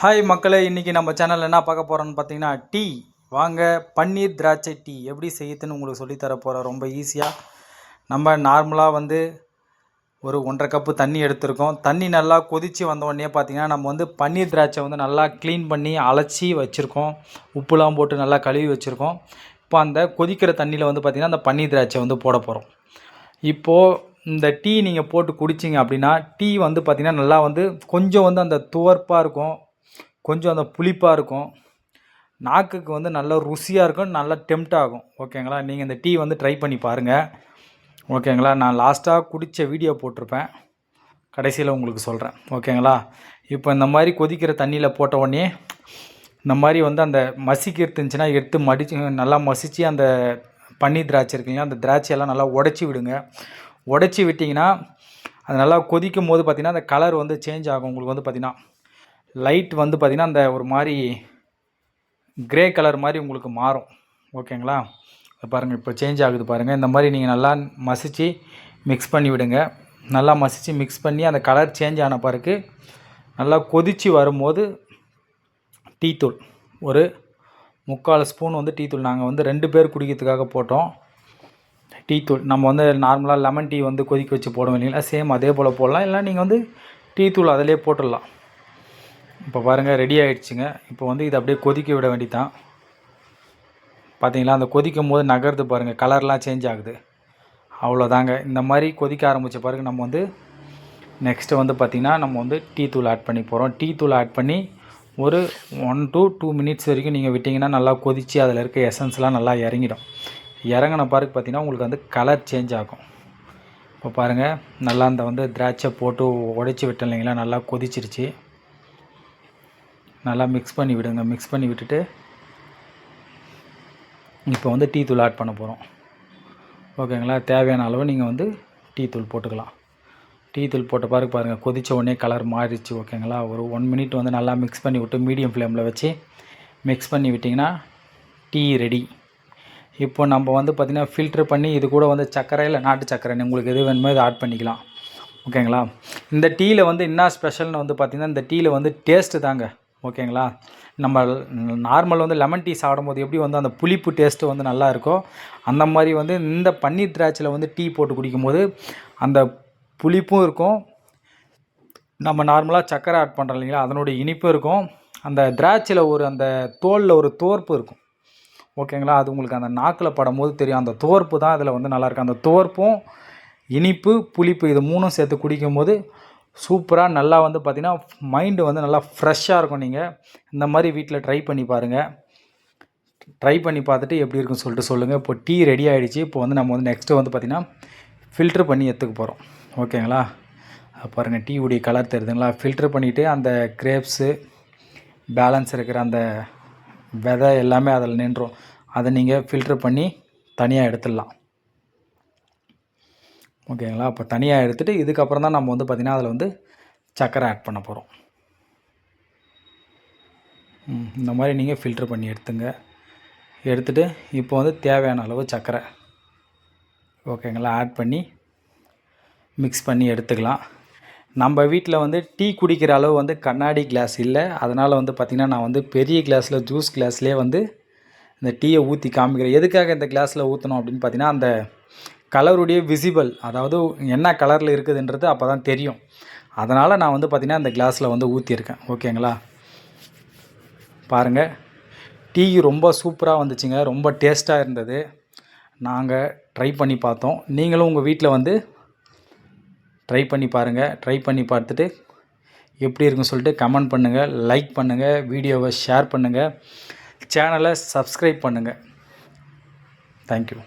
Hi மக்களே. இன்றைக்கி நம்ம சேனலில் என்ன பார்க்க போகிறோன்னு பார்த்தீங்கன்னா டீ. வாங்க பன்னீர் திராட்சை டீ. எப்படி செய்யுதுன்னு உங்களுக்கு சொல்லித்தர போகிறோம் ரொம்ப ஈஸியாக நம்ம நார்மலாக வந்து ஒரு ஒன்றரை கப்பு தண்ணி எடுத்திருக்கோம். தண்ணி நல்லா கொதித்து வந்தோடனே பார்த்தீங்கன்னா நம்ம வந்து பன்னீர் திராட்சை வந்து நல்லா க்ளீன் பண்ணி அலசி வச்சுருக்கோம். உப்புலாம் போட்டு நல்லா கழுவி வச்சுருக்கோம். இப்போ அந்த கொதிக்கிற தண்ணியில் வந்து பார்த்திங்கன்னா அந்த பன்னீர் திராட்சை வந்து போட போகிறோம் இப்போது இந்த டீ நீங்கள் போட்டு குடிச்சிங்க அப்படின்னா டீ வந்து பார்த்திங்கன்னா நல்லா வந்து கொஞ்சம் வந்து அந்த துவர்ப்பாக இருக்கும். கொஞ்சம் அந்த புளிப்பாக இருக்கும். நாக்குக்கு வந்து நல்ல ருசியாக இருக்கும் நல்லா டெம்ட் ஆகும். ஓகேங்களா நீங்கள் இந்த டீ வந்து ட்ரை பண்ணி பாருங்கள் ஓகேங்களா நான் லாஸ்ட்டாக குடித்த வீடியோ போட்டிருப்பேன். கடைசியில் உங்களுக்கு சொல்கிறேன் ஓகேங்களா இப்போ இந்த மாதிரி கொதிக்கிற தண்ணியில் போட்ட உடனே இந்த மாதிரி வந்து அந்த மசிக்கிறது இருந்துச்சுன்னா எடுத்து மடிச்சு நல்லா மசித்து அந்த பன்னீர் திராட்சை இருக்குங்களா அந்த திராட்சையெல்லாம் நல்லா உடச்சி விடுங்க. உடச்சி விட்டிங்கன்னா அது நல்லா கொதிக்கும் போது பார்த்திங்கன்னா அந்த கலர் வந்து சேஞ்ச் ஆகும். உங்களுக்கு வந்து பார்த்திங்கன்னா லைட் வந்து பார்த்திங்கன்னா அந்த ஒரு மாதிரி கிரே கலர் மாதிரி உங்களுக்கு மாறும். ஓகேங்களா பாருங்கள் இப்போ சேஞ்ச் ஆகுது பாருங்கள் இந்த மாதிரி நீங்கள் நல்லா மசித்து மிக்ஸ் பண்ணி விடுங்க. நல்லா மசித்து மிக்ஸ் பண்ணி அந்த கலர் சேஞ்ச் ஆன பிறகு நல்லா கொதித்து வரும்போது டீத்தூள் ஒரு முக்கால் ஸ்பூன் வந்து டீத்தூள் நாங்கள் வந்து ரெண்டு பேர் குடிக்கிறதுக்காக போட்டோம். டீத்தூள் நம்ம வந்து நார்மலாக லெமன் டீ வந்து கொதிக்க வச்சு போடுவோம் இல்லைங்களா? சேம் அதே போல் போடலாம். இல்லை நீங்கள் வந்து டீத்தூள் அதிலே போட்டுடலாம். இப்போ பாருங்கள் ரெடி ஆகிடுச்சுங்க இப்போ வந்து இதை அப்படியே கொதிக்க விட வேண்டிதான். பார்த்தீங்களா? அந்த கொதிக்கும் போது நகருது பாருங்கள் கலர்லாம் சேஞ்ச் ஆகுது. அவ்வளோதாங்க இந்த மாதிரி கொதிக்க ஆரம்பித்த பிறகு நம்ம வந்து நெக்ஸ்ட்டு வந்து பார்த்திங்கன்னா நம்ம வந்து டீ தூள் ஆட் பண்ணி போகிறோம் டீ தூள் ஆட் பண்ணி ஒரு ஒன் டு டூ மினிட்ஸ் வரைக்கும் நீங்கள் விட்டிங்கன்னா நல்லா கொதித்து அதில் இருக்க எசன்ஸ்லாம் நல்லா இறங்கிடும். இறங்கின பிறகு பார்த்திங்கன்னா உங்களுக்கு வந்து கலர் சேஞ்ச் ஆகும். இப்போ பாருங்கள் நல்லா அந்த வந்து திராட்சை போட்டு உடைச்சி விட்டேன் இல்லைங்களா? நல்லா கொதிச்சிருச்சு. நல்லா மிக்ஸ் பண்ணி விடுங்க. மிக்ஸ் பண்ணி விட்டுட்டு இப்போ வந்து டீ தூள் ஆட் பண்ண போகிறோம் ஓகேங்களா தேவையான அளவு நீங்கள் வந்து டீ தூள் போட்டுக்கலாம். டீ தூள் போட்ட பாருங்க பாருங்கள் கொதித்த உடனே கலர் மாறிடுச்சு. ஓகேங்களா ஒரு ஒன் மினிட் வந்து நல்லா மிக்ஸ் பண்ணி விட்டு மீடியம் ஃப்ளேமில் வச்சு மிக்ஸ் பண்ணி விட்டிங்கன்னா டீ ரெடி இப்போ நம்ம வந்து பார்த்திங்கன்னா ஃபில்ட்ரு பண்ணி இது கூட வந்து சர்க்கரை இல்லை நாட்டு சர்க்கரை உங்களுக்கு எது வேணுமோ இதை ஆட் பண்ணிக்கலாம். ஓகேங்களா இந்த டீயில் வந்து என்ன ஸ்பெஷல்னு வந்து பார்த்திங்கன்னா இந்த டீயில் வந்து டேஸ்ட்டு தாங்க. ஓகேங்களா? நம்ம நார்மல் வந்து லெமன் டீ சாப்பிடும்போது எப்படி வந்து அந்த புளிப்பு டேஸ்ட்டு வந்து நல்லா இருக்கோ அந்த மாதிரி வந்து இந்த பன்னீர் திராட்சையில் வந்து டீ போட்டு குடிக்கும்போது அந்த புளிப்பும் இருக்கும். நம்ம நார்மலாக சக்கரை ஆட் பண்ணுறோம் இல்லைங்களா அதனுடைய இனிப்பும் இருக்கும். அந்த திராட்சையில் ஒரு அந்த தோலில் ஒரு தோர்ப்பு இருக்கும். ஓகேங்களா? அது உங்களுக்கு அந்த நாக்கில் படும்போது தெரியும். அந்த தோர்ப்பு தான் அதில் வந்து நல்லாயிருக்கும் அந்த தோர்ப்பும் இனிப்பு புளிப்பு இது மூணும் சேர்த்து குடிக்கும்போது சூப்பராக நல்லா வந்து பார்த்திங்கன்னா மைண்டு வந்து நல்லா ஃப்ரெஷ்ஷாக இருக்கும் நீங்கள் இந்த மாதிரி வீட்டில் ட்ரை பண்ணி பாருங்கள் ட்ரை பண்ணி பார்த்துட்டு எப்படி இருக்குன்னு சொல்லிட்டு சொல்லுங்கள் இப்போ டீ ரெடி ஆகிடுச்சு இப்போ வந்து நம்ம வந்து நெக்ஸ்ட்டு வந்து பார்த்திங்கன்னா ஃபில்ட்ரு பண்ணி எடுத்துக்க போகிறோம் ஓகேங்களா பாருங்கள் டீ உடைய கலர் தெரியுதுங்களா? ஃபில்ட்ரு பண்ணிவிட்டு அந்த கிரேப்ஸு பேலன்ஸ் இருக்கிற அந்த விதை எல்லாமே அதில் நின்றோம். அதை நீங்கள் ஃபில்ட்ரு பண்ணி தனியாக எடுத்துடலாம். ஓகேங்களா? அப்போ தனியாக எடுத்துகிட்டு இதுக்கப்புறம் தான் நம்ம வந்து பார்த்திங்கன்னா அதில் வந்து சக்கரை ஆட் பண்ண போகிறோம் இந்த மாதிரி நீங்கள் ஃபில்ட்ரு பண்ணி எடுத்துங்க. எடுத்துகிட்டு இப்போ வந்து தேவையான அளவு சர்க்கரை ஓகேங்களா? ஆட் பண்ணி மிக்ஸ் பண்ணி எடுத்துக்கலாம். நம்ம வீட்டில் வந்து டீ குடிக்கிற அளவு வந்து கண்ணாடி கிளாஸ் இல்லை. அதனால் வந்து பார்த்திங்கன்னா நான் வந்து பெரிய கிளாஸில் ஜூஸ் கிளாஸ்லேயே வந்து இந்த டீயை ஊற்றி காமிக்கிறேன். எதுக்காக இந்த கிளாஸில் ஊற்றணும் அப்படின்னு பார்த்தீங்கன்னா அந்த கலருடைய விசிபிள் அதாவது என்ன கலரில் இருக்குதுன்றது அப்போ தான் தெரியும். அதனால் நான் வந்து பார்த்திங்கன்னா அந்த கிளாஸில் வந்து ஊற்றியிருக்கேன் ஓகேங்களா பாருங்கள் டீ ரொம்ப சூப்பராக வந்துச்சுங்க. ரொம்ப டேஸ்ட்டாக இருந்தது. நாங்கள் ட்ரை பண்ணி பார்த்தோம். நீங்களும் உங்கள் வீட்டில் வந்து ட்ரை பண்ணி பாருங்கள் ட்ரை பண்ணி பார்த்துட்டு எப்படி இருக்குன்னு சொல்லிட்டு கமெண்ட் பண்ணுங்கள் லைக் பண்ணுங்கள் வீடியோவை ஷேர் பண்ணுங்கள் சேனலை சப்ஸ்கிரைப் பண்ணுங்கள் தேங்க்யூ